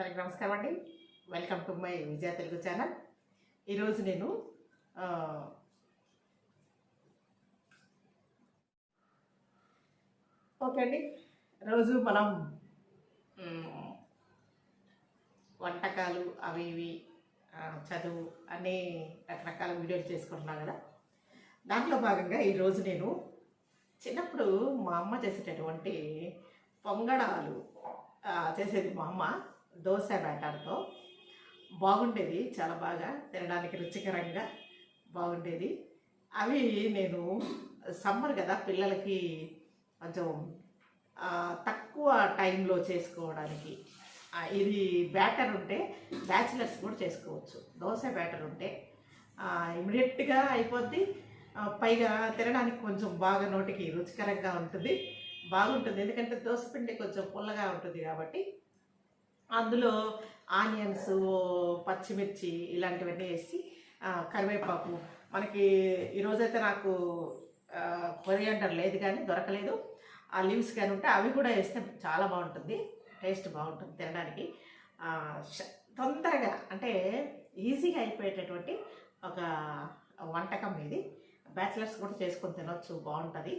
అందరికి నమస్కారం అండి. Welcome to my Vijaya Telugu channel. ఈరోజు నేను ఓకే అండి. రోజు మనం వంటకాలు అవి ఇవి చదువు అనే రకరకాల వీడియోలు చేసుకుంటున్నాం కదా. దాంట్లో భాగంగా ఈరోజు నేను చిన్నప్పుడు మా అమ్మ చేసేటటువంటి పొంగడాలు చేసేది మా అమ్మ. దోశ బ్యాటర్తో. బాగుండేది చాలా బాగా తినడానికి రుచికరంగా బాగుండేది. అవి నేను సమ్మర్ కదా పిల్లలకి కొంచెం తక్కువ టైంలో చేసుకోవడానికి. ఇది బ్యాటర్ ఉంటే బ్యాచిలర్స్ కూడా చేసుకోవచ్చు. దోశ బ్యాటర్ ఉంటే ఇమీడియట్గా అయిపోద్ది. పైగా తినడానికి కొంచెం బాగా నోటికి రుచికరంగా ఉంటుంది. బాగుంటుంది. ఎందుకంటే దోశ పిండి కొంచెం పుల్లగా ఉంటుంది కాబట్టి అందులో ఆనియన్స్ పచ్చిమిర్చి ఇలాంటివన్నీ వేసి కరివేపాకు. మనకి ఈరోజైతే నాకు కొరియాండర్ లేదు కానీ దొరకలేదు. ఆ లీవ్స్ కానీ ఉంటే అవి కూడా వేస్తే చాలా బాగుంటుంది. టేస్ట్ బాగుంటుంది తినడానికి. తొందరగా అంటే ఈజీగా అయిపోయేటటువంటి ఒక వంటకం ఇది. బ్యాచిలర్స్ కూడా చేసుకొని తినొచ్చు బాగుంటుంది.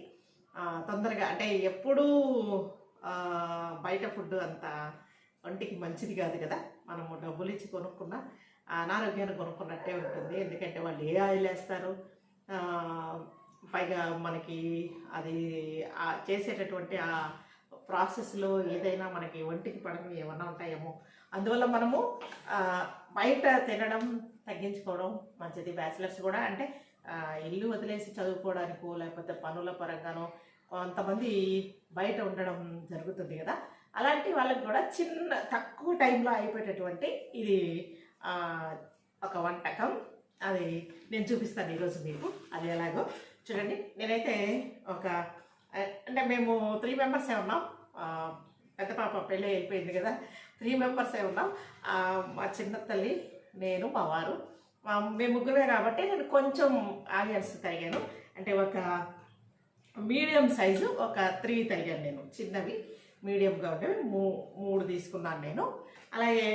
తొందరగా అంటే ఎప్పుడూ బయట ఫుడ్ అంత ఒంటికి మంచిది కాదు కదా? మనము డబ్బులు ఇచ్చి కొనుక్కున్న అనారోగ్యాన్ని కొనుక్కున్నట్టే ఉంటుంది. ఎందుకంటే వాళ్ళు ఏ ఆయిల్ వేస్తారు? పైగా మనకి అది చేసేటటువంటి ఆ ప్రాసెస్లో ఏదైనా మనకి ఒంటికి పడడం ఏమన్నా ఉంటాయేమో. అందువల్ల మనము బయట తినడం తగ్గించుకోవడం మంచిది. బ్యాచిలర్స్ కూడా అంటే ఇల్లు వదిలేసి చదువుకోవడానికో లేకపోతే పనుల పరంగానో కొంతమంది బయట ఉండడం జరుగుతుంది కదా? అలాంటి వాళ్ళకి కూడా చిన్న తక్కువ టైంలో అయిపోయేటటువంటి ఇది ఒక వంటకం. అది నేను చూపిస్తాను ఈరోజు మీకు. అది ఎలాగో చూడండి. నేనైతే ఒక అంటే మేము త్రీ మెంబర్సే ఉన్నాం. పెద్ద పాప పెళ్ళి అయిపోయింది కదా. త్రీ మెంబర్సే ఉన్నాం. మా చిన్న తల్లి నేను మా వారు. మా మేము ముగ్గురే కాబట్టి నేను కొంచెం ఆనియన్స్ తరిగాను. అంటే ఒక మీడియం సైజు ఒక త్రీ తరిగాను నేను చిన్నవి. మీడియంగా ఉండేవి మూ మూడు తీసుకున్నాను నేను. అలాగే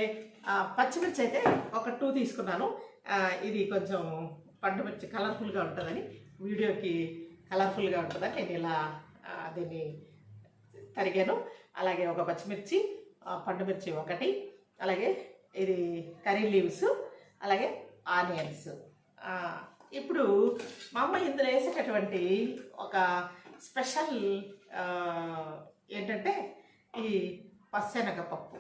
పచ్చిమిర్చి అయితే ఒక టూ తీసుకున్నాను. ఇది కొంచెం పండుమిర్చి కలర్ఫుల్గా ఉంటుందని వీడియోకి కలర్ఫుల్గా ఉంటుందని నేను ఇలా దీన్ని తరిగాను. అలాగే ఒక పచ్చిమిర్చి పండుమిర్చి ఒకటి. అలాగే ఇది కర్రీ లీవ్స్ అలాగే ఆనియన్స్. ఇప్పుడు మా అమ్మ ఇందులో వేసేటటువంటి ఒక స్పెషల్ ఏంటంటే ఈ పచ్చెనగపప్పు.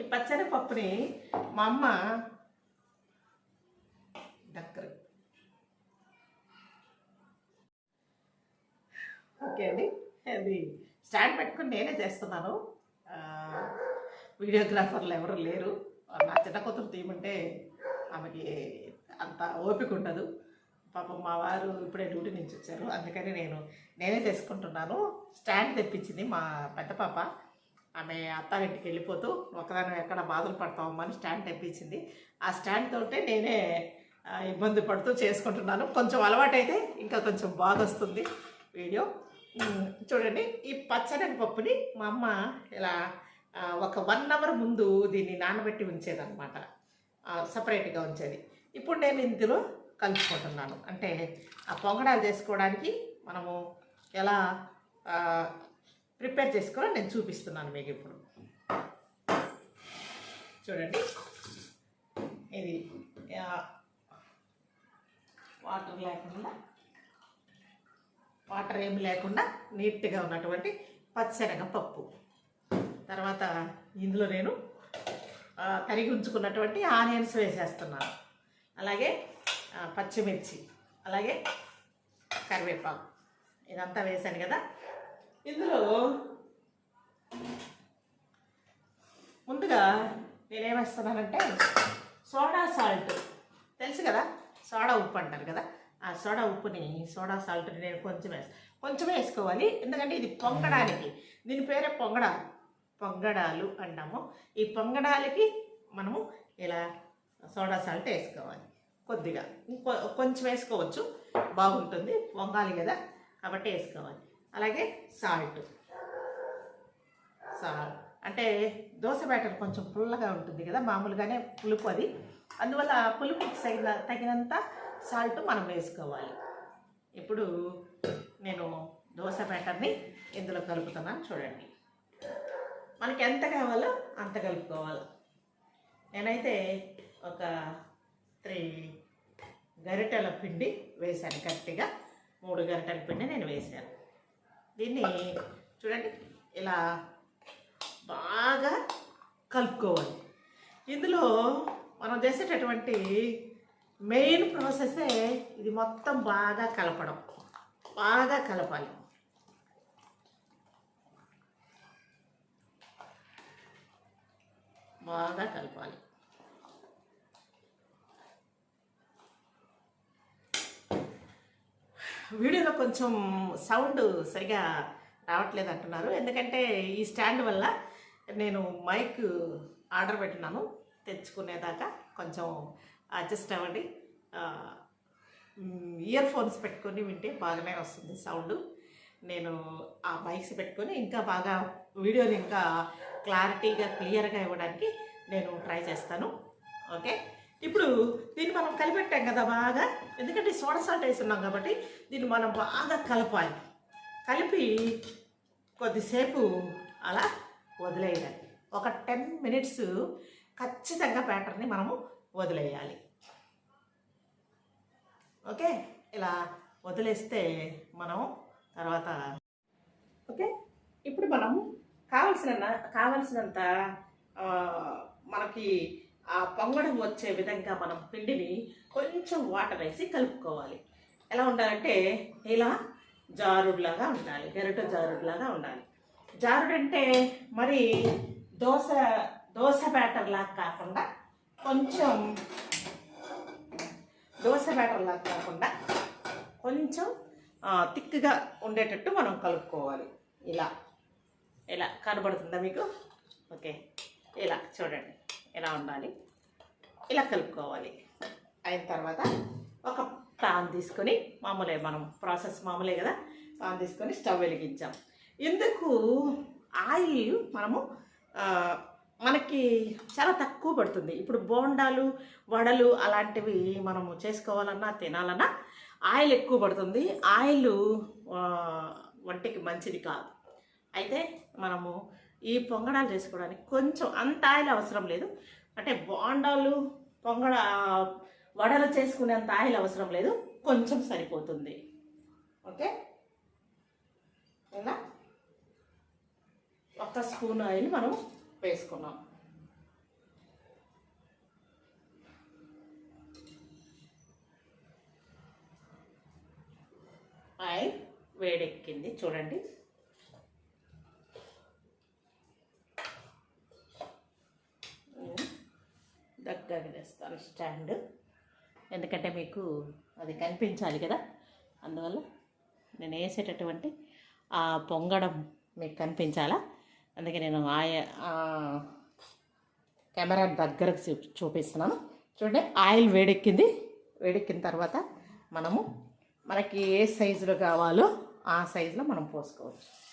ఈ పచ్చెనగపప్పుని మా అమ్మ దగ్గర. ఓకే అండి. అది స్టాండ్ పెట్టుకుని నేనే చేస్తున్నాను. వీడియోగ్రాఫర్లు ఎవరు లేరు. నా చిన్న కూతురు తీయమంటే ఆమెకి అంత ఓపిక ఉండదు. పాపం మా వారు ఇప్పుడే డ్యూటీ నుంచి వచ్చారు. అందుకని నేను నేనే చేసుకుంటున్నాను స్టాండ్ తెప్పించింది మా పెద్ద పాప. ఆమె అత్తారింటికి వెళ్ళిపోతూ ఒకదాని ఎక్కడ బాధలు పడతామని స్టాండ్ తెప్పించింది. ఆ స్టాండ్ తోటే నేనే ఇబ్బంది పడుతూ చేసుకుంటున్నాను. కొంచెం అలవాటైతే ఇంకా కొంచెం బాగా వస్తుంది వీడియో. చూడండి ఈ పచ్చనగ పప్పుని మా అమ్మ ఇలా ఒక వన్ అవర్ ముందు దీన్ని నానబెట్టి ఉంచేదన్నమాట. సపరేట్గా ఉంచేది. ఇప్పుడు నేను ఇందులో కలుపుకుంటున్నాను అంటే ఆ పొంగడాలు చేసుకోవడానికి మనము ఎలా ప్రిపేర్ చేసుకోవాలో నేను చూపిస్తున్నాను మీకు ఇప్పుడు. చూడండి. ఇది వాటర్ లేకుండా వాటర్ ఏమి లేకుండా నీట్గా ఉన్నటువంటి పచ్చనగ పప్పు. తర్వాత ఇందులో నేను కరిగి తరిగి ఉంచుకున్నటువంటి ఆనియన్స్ వేసేస్తున్నాను. అలాగే పచ్చిమిర్చి అలాగే కరివేపాకు. ఇదంతా వేసాను కదా. ఇందులో ముందుగా నేనేమేస్తున్నానంటే సోడా సాల్ట్. తెలుసు కదా? సోడా ఉప్పు అంటారు కదా? ఆ సోడా ఉప్పుని సోడా సాల్ట్ని నేను కొంచెం వేస్తాను కొంచెం వేసుకోవాలి. ఎందుకంటే ఇది పొంగడానికి. దీని పేరే పొంగడాలు పొంగడాలు అంటాము. ఈ పొంగడాలకి మనము ఇలా సోడా సాల్ట్ వేసుకోవాలి. కొద్దిగా. ఇంకో కొంచెం వేసుకోవచ్చు. బాగుంటుంది. వంగాలి కదా. కాబట్టి వేసుకోవాలి. అలాగే సాల్ట్. సాల్ట్. అంటే దోశ బ్యాటర్ కొంచెం పుల్లగా ఉంటుంది కదా. మామూలుగానే పులుపు అది. అందువల్ల పులుపుకి తగిన తగినంత సాల్ట్ మనం వేసుకోవాలి. ఇప్పుడు నేను దోశ బ్యాటర్ని ఇందులో కలుపుతున్నాను చూడండి. మనకి ఎంత కావాలో అంత కలుపుకోవాలి. నేనైతే ఒక త్రీ గరిటెల పిండి వేశాను గట్టిగా. మూడు గరిటెల పిండి నేను వేశాను. దీన్ని చూడండి ఇలా బాగా కలుపుకోవాలి. ఇందులో మనం చేసేటటువంటి మెయిన్ ప్రాసెసే ఇది మొత్తం బాగా కలపడం. బాగా కలపాలి. బాగా కలపాలి. వీడియోలో కొంచెం సౌండ్ సరిగా రావట్లేదు అంటున్నారు. ఎందుకంటే ఈ స్టాండ్ వల్ల నేను మైక్ ఆర్డర్ పెట్టినాను తెచ్చుకునేదాకా కొంచెం అడ్జస్ట్ అవ్వండి. ఇయర్ ఫోన్స్ పెట్టుకొని వింటే బాగానే వస్తుంది సౌండ్. నేను ఆ మైక్స్ పెట్టుకొని ఇంకా బాగా వీడియోని ఇంకా క్లారిటీగా క్లియర్గా ఇవ్వడానికి నేను ట్రై చేస్తాను. ఓకే? ఇప్పుడు దీన్ని మనం కలిపెట్టాం కదా బాగా. ఎందుకంటే సోడా సాల్ట్ వేస్తున్నాం కాబట్టి దీన్ని మనం బాగా కలపాలి. కలిపి కొద్దిసేపు అలా వదిలేయాలి. ఒక టెన్ మినిట్స్ ఖచ్చితంగా బ్యాటర్ని మనము వదిలేయాలి. ఓకే? ఇలా వదిలేస్తే మనం తర్వాత ఓకే? ఇప్పుడు మనం కావలసిన కావలసినంత మనకి ఆ పొంగడం వచ్చే విధంగా మనం పిండిని కొంచెం వాటర్ వేసి కలుపుకోవాలి. ఎలా ఉండాలంటే ఇలా జారుడులాగా ఉండాలి గరిట జారుడులాగా ఉండాలి. జారుడు అంటే మరి దోశ దోశ బ్యాటర్లాగా కాకుండా కొంచెం దోశ బ్యాటర్లాగా కాకుండా కొంచెం తిక్గా ఉండేటట్టు మనం కలుపుకోవాలి. ఇలా ఇలా కనబడుతుందా మీకు? ఓకే ఇలా చూడండి. ఎలా ఉండాలి? ఇలా కలుపుకోవాలి. అయిన తర్వాత ఒక పాన్ తీసుకొని మామూలే మనం ప్రాసెస్ మామూలే కదా? పాన్ తీసుకొని స్టవ్ వెలిగించాం. ఎందుకు? ఆయిల్ మనము మనకి చాలా తక్కువ పడుతుంది. ఇప్పుడు బోండాలు వడలు అలాంటివి మనము చేసుకోవాలన్నా తినాలన్నా ఆయిల్ ఎక్కువ పడుతుంది. ఆయిల్ వంటికి మంచిది కాదు. అయితే మనము ఈ పొంగడాలు చేసుకోవడానికి కొంచెం అంత ఆయిల్ అవసరం లేదు. అంటే బోండాలు పొంగడ వడలు చేసుకునేంత ఆయిల్ అవసరం లేదు. కొంచెం సరిపోతుంది. ఓకే? ఇలా ఒక స్పూన్ ఆయిల్ మనం వేసుకున్నాం. ఆయిల్ వేడెక్కింది. చూడండి. దగ్గరగా తెస్తాను స్టాండ్. ఎందుకంటే మీకు అది కనిపించాలి కదా. అందువల్ల నేను వేసేటటువంటి ఆ పొంగడం మీకు కనిపించాలా? అందుకే నేను ఆయ కెమెరా దగ్గరకు చూ- చూపిస్తున్నాను. చూడండి ఆయిల్ వేడెక్కింది. వేడెక్కిన తర్వాత మనము మనకి ఏ సైజులో కావాలో ఆ సైజులో మనం పోసుకోవచ్చు.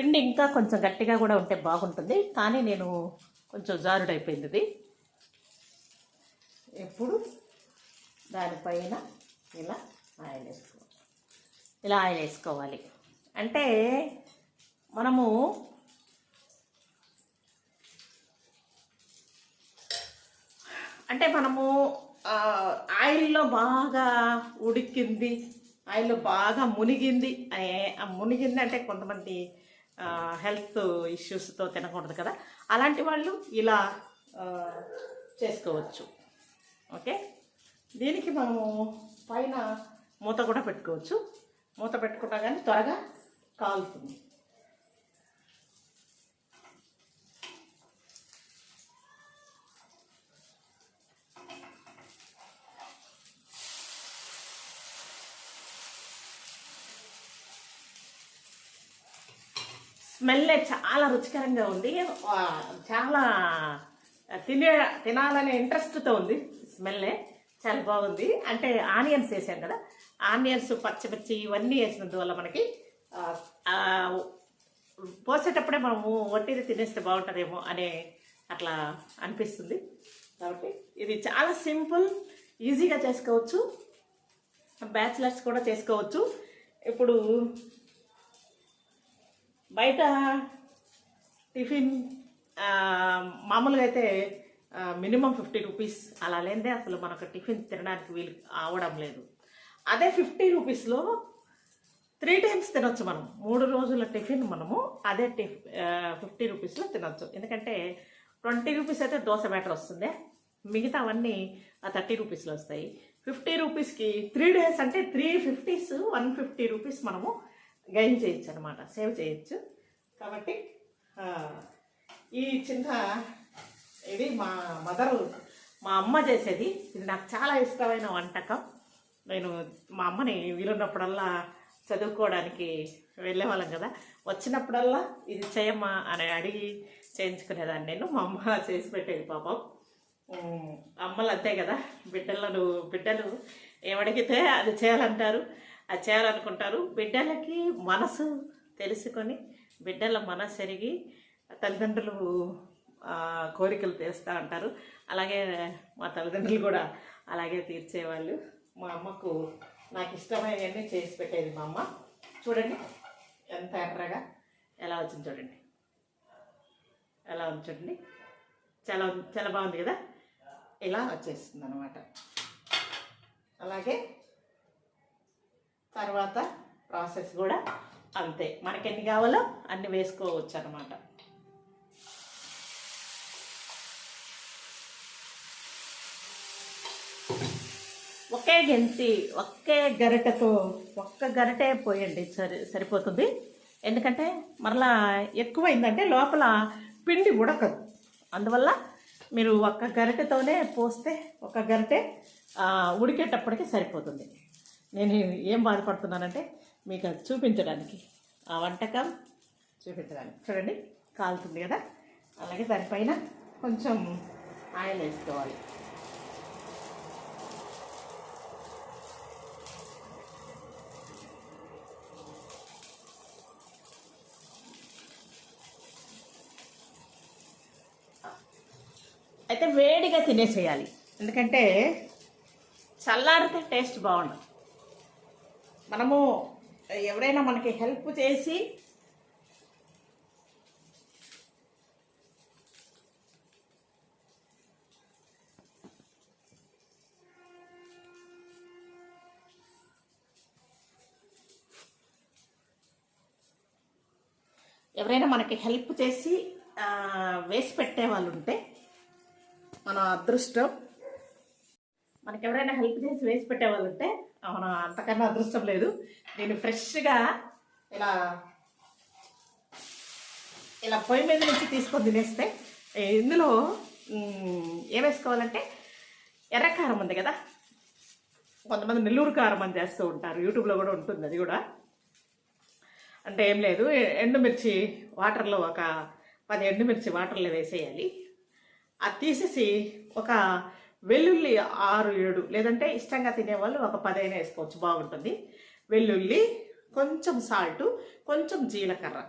పిండి ఇంకా కొంచెం గట్టిగా కూడా ఉంటే బాగుంటుంది. కానీ నేను కొంచెం జారుడైపోయింది. ఇది ఎప్పుడు దానిపైన ఇలా ఆయిల్ వేసుకోవాలి. ఇలా ఆయిల్ వేసుకోవాలి. అంటే మనము అంటే మనము ఆయిల్లో బాగా ఉడికింది ఆయిల్లో బాగా మునిగింది మునిగింది అంటే కొంతమంది హెల్త్ ఇష్యూస్తో తినకూడదు కదా? అలాంటి వాళ్ళు ఇలా చేసుకోవచ్చు. ఓకే? దీనికి మనము పైన మూత కూడా పెట్టుకోవచ్చు. మూత పెట్టుకున్నా కానీ త్వరగా కాలుతుంది. స్మెల్ చాలా రుచికరంగా ఉంది. చాలా తినే తినాలనే ఇంట్రెస్ట్తో ఉంది స్మెల్లే చాలా బాగుంది. అంటే ఆనియన్స్ వేసాం కదా. ఆనియన్స్ పచ్చిమిర్చి ఇవన్నీ వేసినందువల్ల మనకి పోసేటప్పుడే మనము వడ్డీని తినేస్తే బాగుంటుందేమో అనే అట్లా అనిపిస్తుంది. కాబట్టి ఇది చాలా సింపుల్ ఈజీగా చేసుకోవచ్చు. బ్యాచిలర్స్ కూడా చేసుకోవచ్చు. ఇప్పుడు బయట టిఫిన్ మామూలుగా అయితే మినిమం ఫిఫ్టీ రూపీస్ అలా లేదే అసలు మనకు టిఫిన్ తినడానికి వీలు అవడం లేదు. అదే ఫిఫ్టీ రూపీస్లో త్రీ టైమ్స్ తినొచ్చు మనం. మూడు రోజుల టిఫిన్ మనము అదే టిఫ్ ఫిఫ్టీ రూపీస్లో తినొచ్చు. ఎందుకంటే ట్వంటీ రూపీస్ అయితే దోశ బ్యాటర్ వస్తుంది. మిగతా అవన్నీ థర్టీ రూపీస్లో వస్తాయి. ఫిఫ్టీ రూపీస్కి త్రీ డేస్ అంటే three fifties one fifty rupees మనము గైన్ చేయొచ్చు అనమాట సేవ్ చేయొచ్చు. కాబట్టి ఈ చిన్న ఇది మా మదరు మా అమ్మ చేసేది. ఇది నాకు చాలా ఇష్టమైన వంటకం. నేను మా అమ్మని వీలున్నప్పుడల్లా చదువుకోవడానికి వెళ్ళేవాళ్ళం కదా. వచ్చినప్పుడల్లా ఇది చేయమ్మా అని అడిగి చేయించుకునేదాన్ని నేను. మా అమ్మ చేసి పెట్టేది పాపం. అమ్మలు అంతే కదా. బిడ్డలను బిడ్డలు ఏమడిగితే అది చేయాలంటారు. అది చేయాలనుకుంటారు. బిడ్డలకి మనసు తెలుసుకొని బిడ్డల మనసు ఎరిగి తల్లిదండ్రులు కోరికలు తీస్తూ ఉంటారు అలాగే మా తల్లిదండ్రులు కూడా అలాగే తీర్చేవాళ్ళు. మా అమ్మకు నాకు ఇష్టమైనవన్నీ చేసి పెట్టేది మా అమ్మ. చూడండి ఎంత ఎర్రగా. ఎలా వచ్చింది చూడండి. ఎలా ఉంది చూడండి. చాలా చాలా బాగుంది కదా. ఇలా వచ్చేస్తుంది అనమాట అలాగే తర్వాత ప్రాసెస్ కూడా అంతే. మనకి ఎన్ని కావాలో అన్ని వేసుకోవచ్చు అనమాట ఒకే గెంతి ఒకే గరిటెతో ఒక్క గరిటే పోయండి. సరి సరిపోతుంది. ఎందుకంటే మరలా ఎక్కువైందంటే లోపల పిండి ఉడకదు. అందువల్ల మీరు ఒక్క గరిటెతోనే పోస్తే ఒక గరిటె ఉడికేటప్పటికి సరిపోతుంది. నేను ఏం బాధపడుతున్నానంటే మీకు అది చూపించడానికి. ఆ వంటకం చూపించడానికి. చూడండి కాలుతుంది కదా? అలాగే దానిపైన కొంచెం ఆయిల్ వేసుకోవాలి. అయితే వేడిగా తినేసేయాలి. ఎందుకంటే చల్లారితే టేస్ట్ బాగుండదు. మనము ఎవరైనా మనకి హెల్ప్ చేసి ఎవరైనా మనకి హెల్ప్ చేసి వేసి పెట్టే వాళ్ళు ఉంటే మన అదృష్టం. మనకి ఎవరైనా హెల్ప్ చేసి వేసి పెట్టే వాళ్ళు ఉంటే అవును? అంతకన్నా అదృష్టం లేదు. నేను ఫ్రెష్గా ఇలా ఇలా పొయ్యి మీద నుంచి తీసుకొని తినేస్తే ఇందులో ఏమేసుకోవాలంటే ఏం వేసుకోవాలంటే ఎర్రకారం ఉంది కదా? కొంతమంది నెల్లూరు కారం అని చేస్తూ ఉంటారు. యూట్యూబ్లో కూడా ఉంటుంది అది కూడా. అంటే ఏం లేదు ఎండుమిర్చి వాటర్లో ఒక పది ఎండుమిర్చి వాటర్లో వేసేయాలి. అది తీసేసి ఒక వెల్లుల్లి ఆరు ఏడు లేదంటే ఇష్టంగా తినేవాళ్ళు ఒక పదైనా వేసుకోవచ్చు బాగుంటుంది. వెల్లుల్లి కొంచెం సాల్ట్ కొంచెం జీలకర్ర.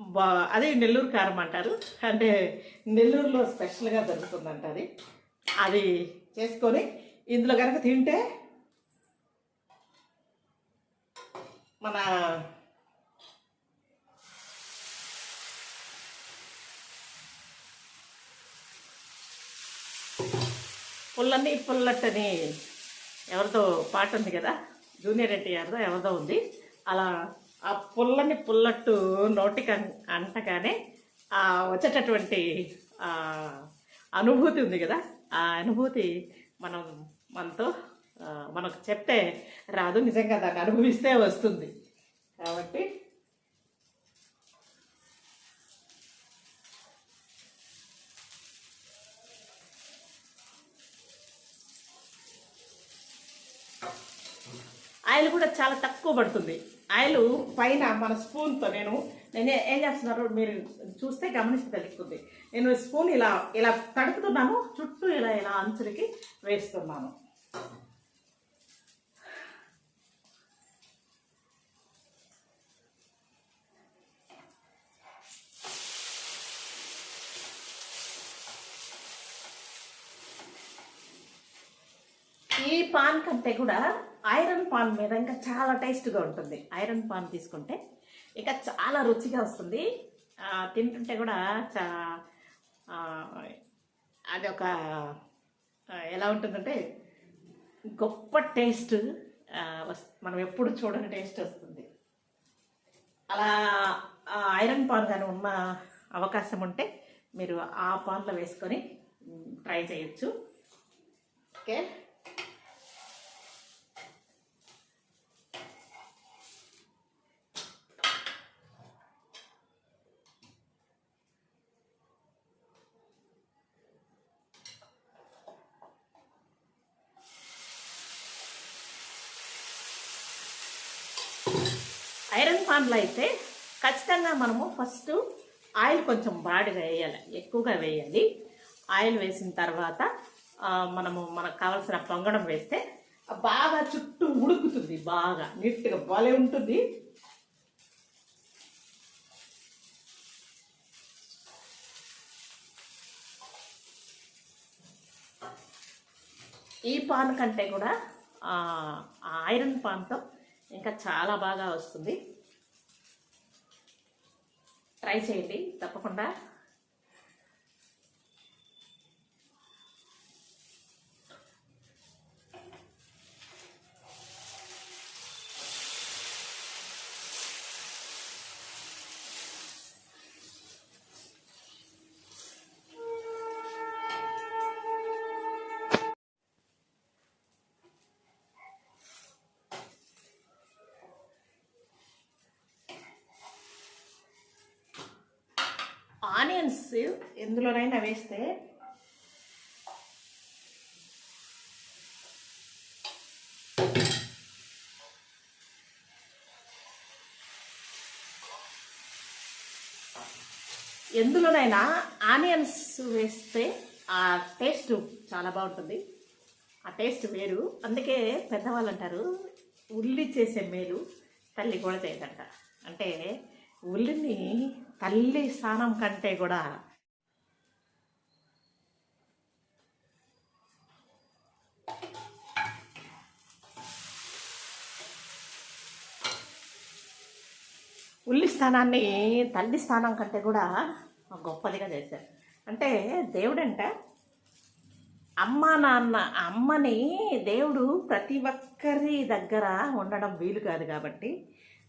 బా అదే నెల్లూరు కారం అంటారు. అంటే నెల్లూరులో స్పెషల్గా దొరుకుతుందంట అది. అది చేసుకొని ఇందులో కనుక తింటే మన పుల్లని పుల్లట్టని ఎవరిదో పాట ఉంది కదా జూనియర్ ఎన్టీఆర్దో ఎవరిదో ఉంది. అలా ఆ పుల్లని పుల్లట్టు నోటికి అన్- అంటగానే ఆ వచ్చేటటువంటి అనుభూతి ఉంది కదా ఆ అనుభూతి మనం మనతో మనకు చెప్తే రాదు. నిజంగా దాన్ని అనుభవిస్తే వస్తుంది. కాబట్టి ఆయిల్ కూడా చాలా తక్కువ పడుతుంది. ఆయిల్ పైన మన స్పూన్తో నేను నేను ఏం చేస్తున్నారు మీరు చూస్తే గమనిస్తే తెలుస్తుంది. నేను స్పూన్ ఇలా ఇలా తడుపుతున్నాను చుట్టూ ఇలా ఇలా అంచులకి వేస్తున్నాను. ఈ పాన్ కంటే కూడా ఐరన్ పాన్ మీద ఇంకా చాలా టేస్ట్గా ఉంటుంది. ఐరన్ పాన్ తీసుకుంటే ఇంకా చాలా రుచిగా వస్తుంది. తింటుంటే కూడా చా అది ఒక ఎలా ఉంటుందంటే గొప్ప టేస్ట్ మనం ఎప్పుడు చూడని టేస్ట్ వస్తుంది. అలా ఐరన్ పాన్ కానీ ఉన్న అవకాశం ఉంటే మీరు ఆ పాన్లో వేసుకొని ట్రై చేయొచ్చు. ఓకే? ఐరన్ పాన్లో అయితే ఖచ్చితంగా మనము ఫస్ట్ ఆయిల్ కొంచెం బాడిగా వేయాలి ఎక్కువగా వేయాలి. ఆయిల్ వేసిన తర్వాత మనము మనకు కావాల్సిన పొంగడం వేస్తే బాగా చుట్టూ ఉడుకుతుంది బాగా నీట్గా భలే ఉంటుంది. ఈ పాన్ కంటే కూడా ఆ, ఆ ఐరన్ పాన్తో ఇంకా చాలా బాగా వస్తుంది. ట్రై చేయండి తప్పకుండా. ఆనియన్స్ ఎందులోనైనా వేస్తే ఎందులోనైనా ఆనియన్స్ వేస్తే ఆ టేస్ట్ చాలా బాగుంటుంది. ఆ టేస్ట్ వేరు. అందుకే పెద్దవాళ్ళు అంటారు ఉల్లి చేసే మేలు తల్లి కూడా చేయదంట. అంటే ఉల్లిని తల్లి స్థానం కంటే కూడా ఉల్లి స్థానాన్ని తల్లి స్థానం కంటే కూడా గొప్పదిగా చేశారు. అంటే దేవుడంట అమ్మ నాన్న అమ్మని దేవుడు ప్రతి ఒక్కరి దగ్గర ఉండడం వీలు కాదు కాబట్టి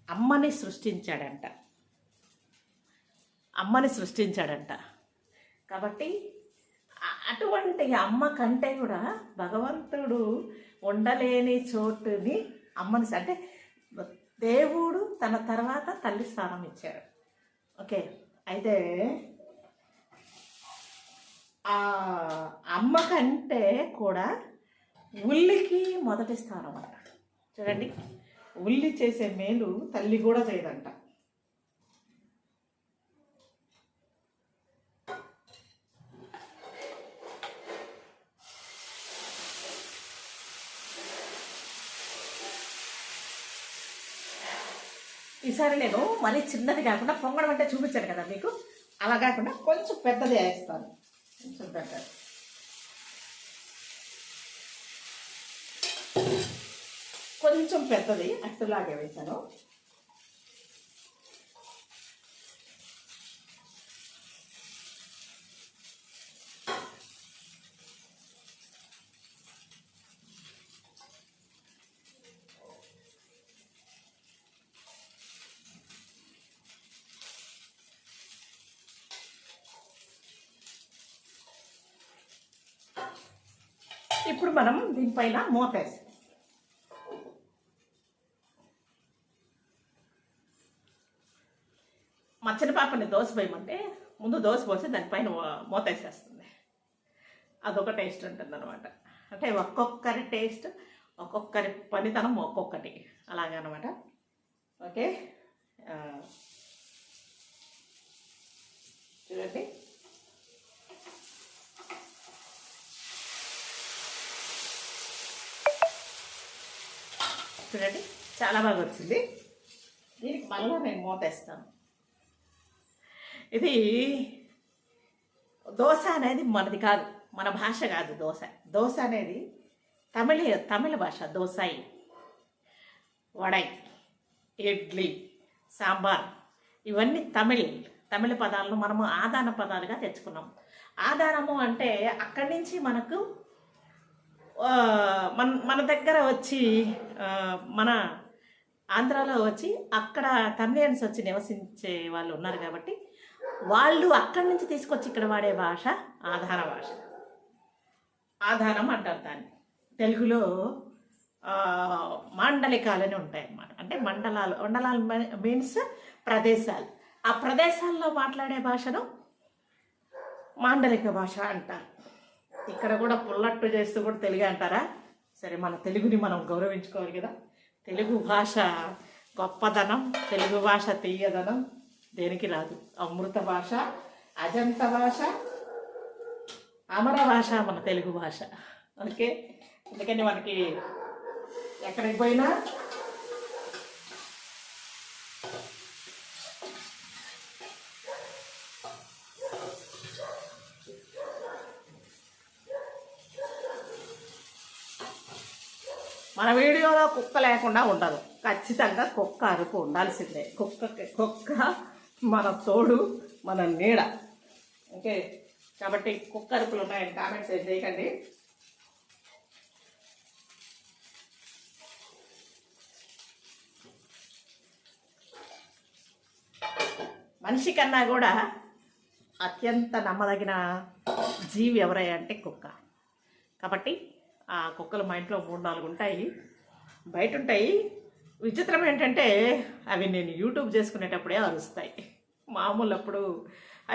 అమ్మని సృష్టించాడంట. అమ్మని సృష్టించాడంట. కాబట్టి అటువంటి అమ్మ కంటే కూడా భగవంతుడు ఉండలేని చోటుని అమ్మని అంటే దేవుడు తన తర్వాత తల్లి స్థానం ఇచ్చాడు ఓకే అయితే ఆ అమ్మ కంటే కూడా ఉల్లికి మొదటి స్థానం అంట. చూడండి ఉల్లి చేసే మేలు తల్లి కూడా చేయదంట. ఈసారి నేను మరీ చిన్నది కాకుండా పొంగడం అంటే చూపించాను కదా మీకు. అలా కాకుండా కొంచెం పెద్దది వేస్తాను. కొంచెం పెద్దది. కొంచెం పెద్దది అట్టులాగే వేసాను ఇప్పుడు పైన మూతేసి మా చిన్న పాపని దోశ పోయమంటే ముందు దోశ పోసి దానిపైన మూతేసేస్తుంది. అదొక టేస్ట్ ఉంటుంది అనమాట అంటే ఒక్కొక్కరి టేస్ట్ ఒక్కొక్కరి పనితనం ఒక్కొక్కటి. అలాగనమాట. ఓకే ఆ, చూడండి చూడండి చాలా బాగా వచ్చింది. దీనికి మళ్ళీ నేను మూతేస్తాను ఇది దోశ అనేది మనది కాదు మన భాష కాదు దోశ. దోశ అనేది తమిళ తమిళ భాష దోసాయి వడై ఇడ్లీ సాంబార్. ఇవన్నీ తమిళ్ తమిళ పదాలను మనము ఆదాన పదాలుగా తెచ్చుకున్నాం. ఆధారము అంటే అక్కడి నుంచి మనకు మన మన దగ్గర వచ్చి మన ఆంధ్రాలో వచ్చి అక్కడ తమిళియన్స్ వచ్చి నివసించే వాళ్ళు ఉన్నారు కాబట్టి వాళ్ళు అక్కడి నుంచి తీసుకొచ్చి ఇక్కడ వాడే భాష ఆధార భాష. ఆధారం అంటారు దాన్ని. తెలుగులో మాండలికాలు మాండలికాలని ఉంటాయి అన్నమాట అంటే మండలాలు మండలాలు మీన్స్ ప్రదేశాలు. ఆ ప్రదేశాల్లో మాట్లాడే భాషను మాండలిక భాష అంటారు. ఇక్కడ కూడా పుల్లట్టు చేస్తూ కూడా తెలుగు అంటారా? సరే మన తెలుగుని మనం గౌరవించుకోవాలి కదా. తెలుగు భాష గొప్పదనం తెలుగు భాష తీయదనం దేనికి రాదు. అమృత భాష అజంత భాష అమర భాష మన తెలుగు భాష. ఓకే? అందుకని మనకి ఎక్కడికి పోయినా మన వీడియోలో కుక్క లేకుండా ఉండదు. ఖచ్చితంగా కుక్క అరుపు ఉండాల్సిందే. కుక్క కుక్క మన తోడు మన నీడ. ఓకే? కాబట్టి కుక్క అరుపులు ఉన్నాయని కామెంట్స్ ఏం చేయకండి. మనిషి కన్నా కూడా అత్యంత నమ్మదగిన జీవి ఎవరై అంటే కుక్క. కాబట్టి ఆ కుక్కలు మా ఇంట్లో మూడు నాలుగు ఉంటాయి. బయట ఉంటాయి విచిత్రం ఏంటంటే అవి నేను యూట్యూబ్ చేసుకునేటప్పుడే అరుస్తాయి. మామూలు అప్పుడు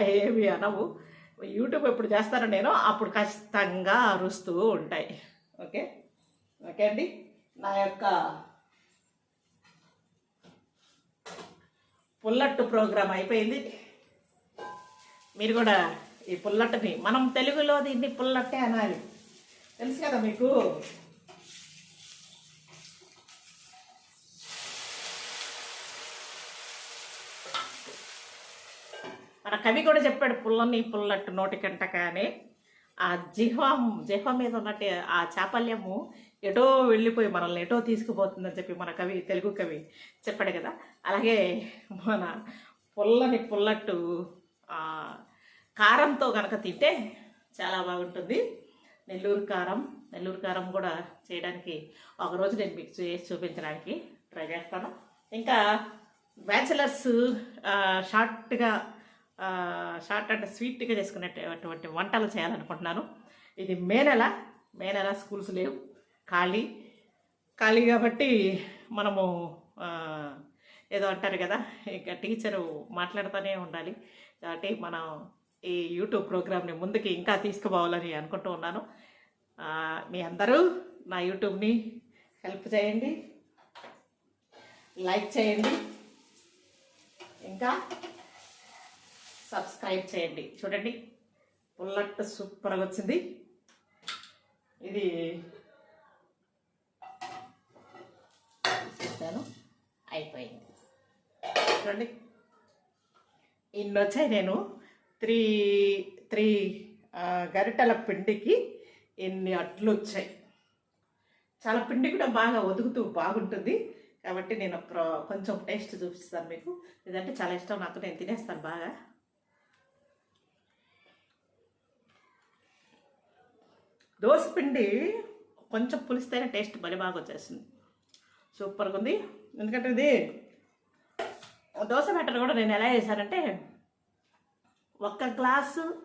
ఏవి అనవు. యూట్యూబ్ ఎప్పుడు చేస్తానో నేను అప్పుడు ఖచ్చితంగా అరుస్తూ ఉంటాయి. ఓకే? ఓకే అండి? నా యొక్క పుల్లట్టు ప్రోగ్రాం అయిపోయింది. మీరు కూడా ఈ పుల్లట్టుని మనం తెలుగులో దీన్ని పుల్లట్టే అనాలి. తెలుసు కదా మీకు? మన కవి కూడా చెప్పాడు పుల్లని పుల్లట్టు నోటికంట కానీ ఆ జిహ్వం జిహ్వ మీద ఉన్నట్టు ఆ చాపల్యము ఎటో వెళ్ళిపోయి మనల్ని ఎటో తీసుకుపోతుందని చెప్పి మన కవి తెలుగు కవి చెప్పాడు కదా. అలాగే మన పుల్లని పుల్లట్టు కారంతో కనుక తింటే చాలా బాగుంటుంది. నెల్లూరు కారం నెల్లూరు కారం కూడా చేయడానికి ఒకరోజు నేను మీకు చేసి చూపించడానికి ట్రై చేస్తాను. ఇంకా బ్యాచిలర్స్ షార్ట్గా షార్ట్ అంటే స్వీట్గా చేసుకునేటటువంటి వంటలు చేయాలనుకుంటున్నాను. ఇది మే నెల మే నెల స్కూల్స్ లేవు ఖాళీ. ఖాళీ కాబట్టి మనము ఏదో అంటారు కదా ఇంకా టీచరు మాట్లాడుతూనే ఉండాలి. కాబట్టి మనం ఈ యూట్యూబ్ ప్రోగ్రామ్ని ముందుకి ఇంకా తీసుకుపోవాలని అనుకుంటూ ఉన్నాను. మీ అందరూ నా యూట్యూబ్ని హెల్ప్ చేయండి. లైక్ చేయండి. ఇంకా సబ్స్క్రైబ్ చేయండి. చూడండి బుల్లట్ సూపర్గా వచ్చింది. ఇది తీసేసాను అయిపోయింది. చూడండి ఇన్ని వచ్చాయి నేను. త్రీ త్రీ గరిటల గరిటెల పిండికి ఎన్ని అట్లు వచ్చాయి చాలా పిండి కూడా బాగా ఒదుగుతూ బాగుంటుంది. కాబట్టి నేను కొంచెం టేస్ట్ చూపిస్తాను మీకు. ఇదంటే చాలా ఇష్టం. నాకు నేను తినేస్తాను బాగా. దోశ పిండి కొంచెం పులిస్తేనే టేస్ట్ మరి బాగా వచ్చేస్తుంది. సూపర్గా ఉంది. ఎందుకంటే ఇది దోశ బ్యాటర్ కూడా నేను ఎలా చేశానంటే ఒక్క గ్లాసు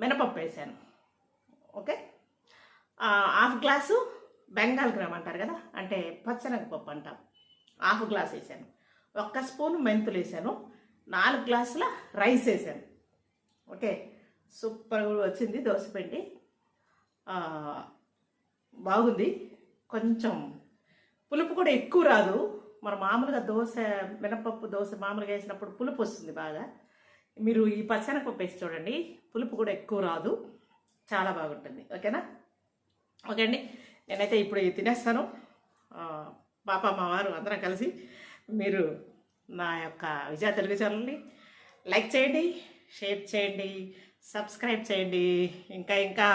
మినపప్పు వేసాను. Okay? Half glass Bengal gram అంటారు కదా? అంటే పచ్చనగపప్పు అంటాం. హాఫ్ గ్లాస్ వేసాను. ఒక్క స్పూన్ మెంతులు వేసాను. నాలుగు గ్లాసుల రైస్ వేసాను. ఓకే? సూపర్ వచ్చింది దోశపిండి బాగుంది. కొంచెం పులుపు కూడా ఎక్కువ రాదు. మన మామూలుగా దోశ మినపప్పు దోశ మామూలుగా వేసినప్పుడు పులుపు వస్తుంది బాగా. మీరు ఈ పచ్చనపప్పు వేసి చూడండి. పులుపు కూడా ఎక్కువ రాదు. చాలా బాగుంటుంది. ఓకేనా? ఓకే అండి. నేనైతే ఇప్పుడు ఇది తినేస్తాను. పాప మా వారు అందరం కలిసి మీరు నా యొక్క విజయ తెలుగు ఛానల్ని లైక్ చేయండి షేర్ చేయండి సబ్స్క్రైబ్ చేయండి. ఇంకా ఇంకా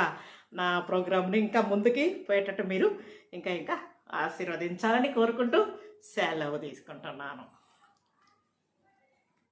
నా ప్రోగ్రామ్ని ఇంకా ముందుకి పోయేటట్టు మీరు ఇంకా ఇంకా ఆశీర్వదించాలని కోరుకుంటూ సెలవు తీసుకుంటున్నాను.